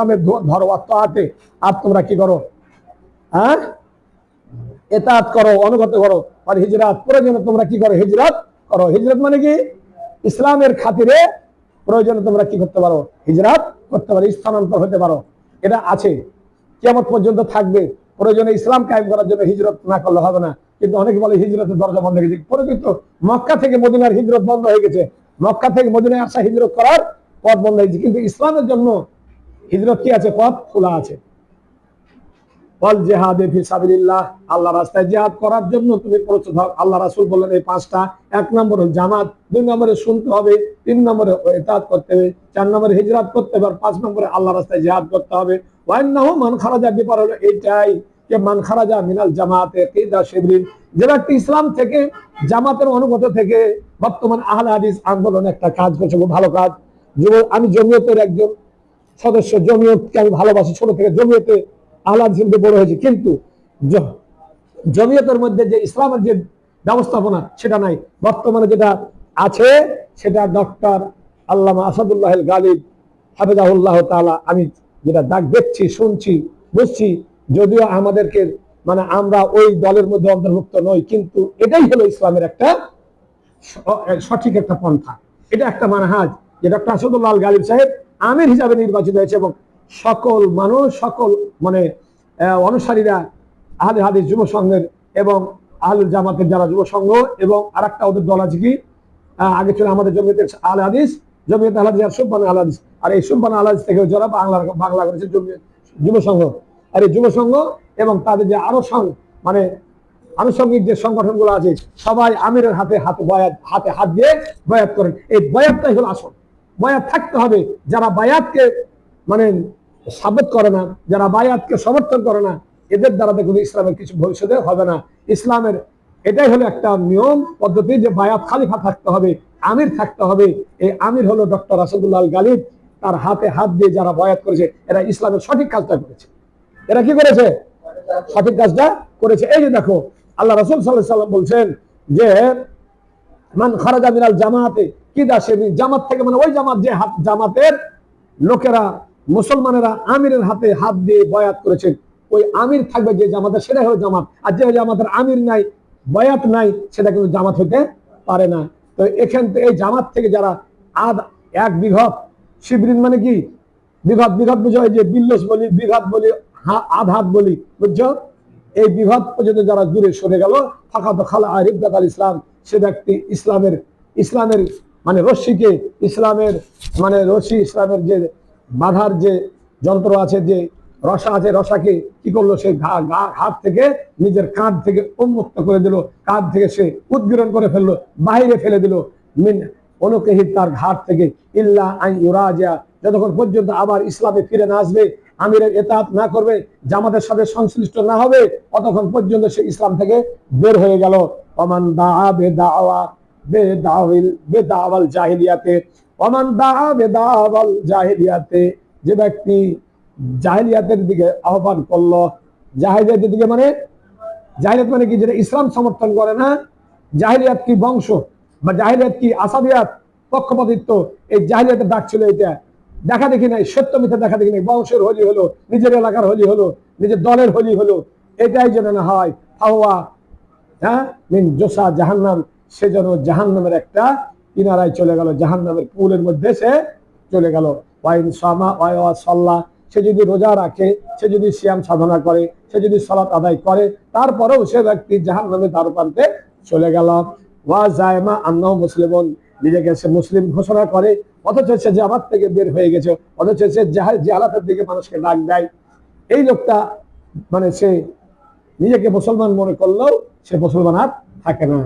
কসামে ধরো আত্মহাতে আর তোমরা কি করো? হ্যাঁ? এতাত করো, অনুগত করো। আর হিজরাত প্রয়োজনে তোমরা কি করো? হিজরত করো। হিজরত মানে কি? ইসলামের খাতিরে প্রয়োজনে তোমরা কি করতে পারো? হিজরাত করতে পারো, স্থানান্তর হতে পারো। এটা আছে। কেমন পর্যন্ত থাকবে। প্রয়োজনে ইসলাম কায়েম করার জন্য হিজরত না করলে হবে না। কিন্তু অনেকে বলে হিজরতের দরজা বন্ধ হয়ে গেছে। মক্কা থেকে মদিনার হিজরত বন্ধ হয়ে গেছে। মক্কা থেকে মদিনায় আসা হিজরত করার পথ বন্ধ হয়েছে কিন্তু ইসলামের জন্য হিজরত কি আছে পথ? খোলা আছে। ওয়াল জেহাদে আল্লাহ রাস্তায় জিহাদ করার জন্য তুমি প্রস্তুত হও। আল্লাহ বললেন এই পাঁচটা, এক জামাত, দুই নম্বরে শুনতে হবে, তিন নম্বরে করতে হবে, চার নম্বরে করতে হবে, আর পাঁচ নম্বরে আল্লাহ রাস্তায় জিহাদ করতে হবে। মান খারাজা হলো এইটাই যে মান খারাজা মিনাল জামাতে কিদা শিবরিন, যে ব্যক্তি ইসলাম থেকে, জামাতের অনুগত থেকে বর্তমান আহলে হাদিস আন্দোলন একটা কাজ করছে, খুব ভালো কাজ। যুব আমি জমিয়তের একজন সদস্য জমিয়তকে আমি ভালোবাসি, ছোট থেকে জমিয়তে আহ্লাদ হিসেবে বড় হয়েছে। কিন্তু জমিয়তের মধ্যে যে ইসলামের যে ব্যবস্থাপনা, সেটা নাই। বর্তমানে যেটা আছে, সেটা ডক্টর আল্লামা আসাদুল্লাহ গালিব হাফেজাহুল্লাহ তাআলা, আমি যেটা ডাক দেখছি, শুনছি, বুঝছি। যদিও আমাদেরকে মানে আমরা ওই দলের মধ্যে অন্তর্ভুক্ত নই, কিন্তু এটাই হলো ইসলামের একটা সঠিক একটা পন্থা। এটা একটা মানহাজ যে ডক্টর আসাদুল্লাহ গালিব সাহেব আমির হিসাবে নির্বাচিত হয়েছে এবং সকল মানুষ, সকল মানে অনুসারীরা আহলে হাদিস যুব সংঘের এবং আহলুল জামাতের যারা যুব সংঘ এবং আর একটা ওদের দল আছে কি? আগে ছিল আমাদের জমিয়তের আল হাদিস, জমিয়ত আল হাদিস আর সুব্বান আল হাদিস। আর এই সুব্বান আল হাদিস থেকে যারা বাংলা বাংলা করেছে যুব সংঘ। আর এই যুব সংঘ এবং তাদের যে আরও সংঘ মানে আনুষঙ্গিক যে সংগঠনগুলো আছে, সবাই আমিরের হাতে হাতে বয়াত, হাতে হাত দিয়ে বয়াত করেন। এই বয়াতটাই হলো আসল। বয়াত থাকতে হবে। যারা বায়াতকে মানে সাবেত করে না, যারা বায়াতকে সমর্থন করে না, এদের দ্বারা দেখুন ইসলামের কিছু ভবিষ্যতে হবে না। ইসলামের এটাই হলো একটা নিয়ম, পদ্ধতি যে বায়াত খালিফা থাকতে হবে, আমির থাকতে হবে। এই আমির হলো ডক্টর আসাদুল্লাহ গালিব তার হাতে হাত দিয়ে যারা বয়াত করেছে, এরা ইসলামের সঠিক কাজটা করেছে। এরা কি করেছে? সঠিক কাজটা করেছে। এই যে দেখো, আল্লাহ রসুল সাল্লাহ সাল্লাম বলছেন যে মান খারাজা মিনাল জামাতে, কি দাসে জামাত থেকে? মানে ওই জামাত যে হাত জামাতের লোকেরা, মুসলমানেরা আমিরের হাতে হাত দিয়ে বয়াত করেছে ওই আমির থাকবে যে জামাতের সেটাই হলো জামাত। আর যে জামাতের আমির নাই, বয়াত নাই, সেটা কিন্তু জামাত হতে পারে না। তো এখান থেকে এই জামাত থেকে যারা আদ এক বিঘত, শিবরিন মানে কি? বিঘত বিঘত বুঝো যে বিল্লস বলি, বিঘত বলি আধ হাত বলি, বুঝছ? এই বিভাগ পর্যন্ত যারা দূরে সরে গেল ফাঁকা তো খালা আর ইবদাত ইসলাম। সে ব্যক্তি ইসলামের ইসলামের মানে রশ্মিকে ইসলামের মানে রশি ইসলামের যে বাধার যে যন্ত্র আছে, যে রসা আছে, রসাকে কি করল? সে ঘা গা হাত থেকে নিজের কাঁধ থেকে উন্মুক্ত করে দিল। কাঁধ থেকে সে উদ্গীরণ করে ফেলল বাইরে ফেলে দিল। মিন অনুকেহিত তার ঘাট থেকে ইল্লা আই ইউরাজা যতক্ষণ পর্যন্ত আবার ইসলামে ফিরে না আসবে, আমিরের এতাত না করবে, জামাতের সাথে সংশ্লিষ্ট না হবে, ততক্ষণ পর্যন্ত সে ইসলাম থেকে বের হয়ে গেল। অমান বেদাওয়া, বেদাওয়াল বেদাওয়াল জাহিলিয়াতে অমান দাআ বেদাওয়াল জাহিলিয়াতে, যে ব্যক্তি জাহিলিয়াতের দিকে আহ্বান করল, জাহিলিয়াতের দিকে মানে জাহিলিয়াত মানে কি? যেটা ইসলাম সমর্থন করে না, জাহিলিয়াত কি বংশ বা জাহিলিয়াত কি আসাদিয়াত পক্ষপাতিত্ব? এই জাহিলিয়াতের ডাক ছিল এটা দেখা দেখি নাই, সত্য মিথ্যা দেখা দেখি নাই। বংশের হোলি হলো, নিজের এলাকার হোলি হলো, নিজের দলের হোলি হলো, এটাই যেন না হয়। হাওয়া হ্যাঁ? মিন জোসা জাহান্নাম, সে যেন জাহান্নামের একটা কিনারায় চলে গেল, জাহান্নামের পুলের মধ্যে সে চলে গেল। ওয়াইন সামা, ওয়া সল্লাহ সে যদি রোজা রাখে, সে যদি সিয়াম সাধনা করে, সে যদি সলাত আদায় করে, তারপরেও সে ব্যক্তি জাহান্নামে তার প্রান্তে চলে গেল। ওয়া জায়মা আন্নাও মুসলিম নিজেকে সে মুসলিম ঘোষণা করে, অথচ সে জামাত থেকে বের হয়ে গেছে, অথচ সে জাহা- জাহালাতের দিকে মানুষকে ডাক দেয়। এই লোকটা মানে সে নিজেকে মুসলমান মনে করলেও সে মুসলমান আর থাকে না।